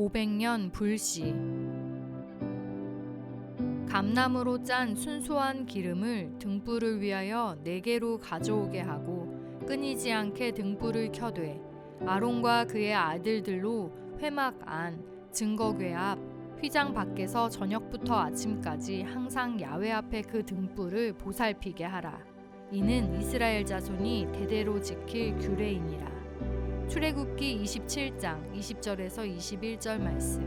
500년 불씨 감나무로 짠 순수한 기름을 등불을 위하여 네 개로 가져오게 하고 끊이지 않게 등불을 켜되 아론과 그의 아들들로 회막 안 증거궤 앞 휘장 밖에서 저녁부터 아침까지 항상 야외 앞에 그 등불을 보살피게 하라. 이는 이스라엘 자손이 대대로 지킬 규례이니라. 출애굽기 27장 20절에서 21절 말씀.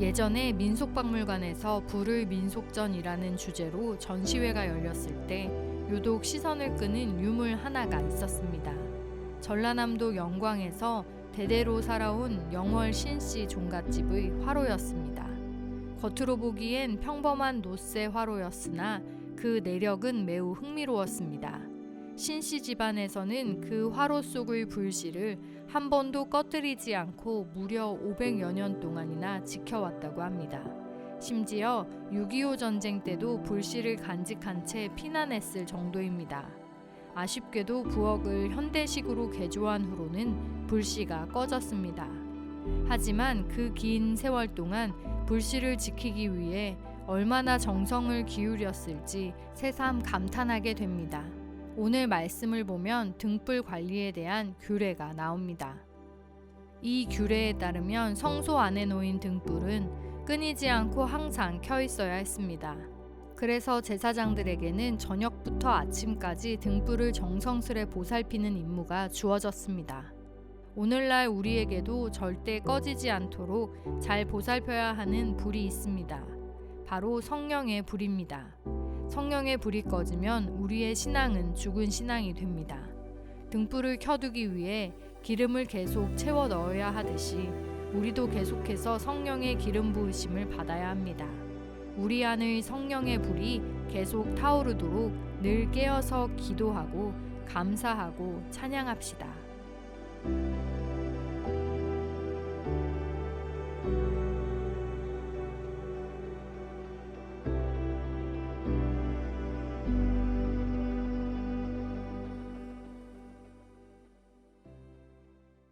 예전에 민속박물관에서 불을 민속전이라는 주제로 전시회가 열렸을 때 유독 시선을 끄는 유물 하나가 있었습니다. 전라남도 영광에서 대대로 살아온 영월 신씨 종갓집의 화로였습니다. 겉으로 보기엔 평범한 노쇠 화로였으나 그 내력은 매우 흥미로웠습니다. 신씨 집안에서는 그 화로 속의 불씨를 한 번도 꺼뜨리지 않고 무려 500여 년 동안이나 지켜왔다고 합니다. 심지어 6.25 전쟁 때도 불씨를 간직한 채 피난했을 정도입니다. 아쉽게도 부엌을 현대식으로 개조한 후로는 불씨가 꺼졌습니다. 하지만 그 긴 세월 동안 불씨를 지키기 위해 얼마나 정성을 기울였을지 새삼 감탄하게 됩니다. 오늘 말씀을 보면 등불 관리에 대한 규례가 나옵니다. 이 규례에 따르면 성소 안에 놓인 등불은 끊이지 않고 항상 켜 있어야 했습니다. 그래서 제사장들에게는 저녁부터 아침까지 등불을 정성스레 보살피는 임무가 주어졌습니다. 오늘날 우리에게도 절대 꺼지지 않도록 잘 보살펴야 하는 불이 있습니다. 바로 성령의 불입니다. 성령의 불이 꺼지면 우리의 신앙은 죽은 신앙이 됩니다. 등불을 켜두기 위해 기름을 계속 채워 넣어야 하듯이 우리도 계속해서 성령의 기름 부으심을 받아야 합니다. 우리 안의 성령의 불이 계속 타오르도록 늘 깨어서 기도하고 감사하고 찬양합시다.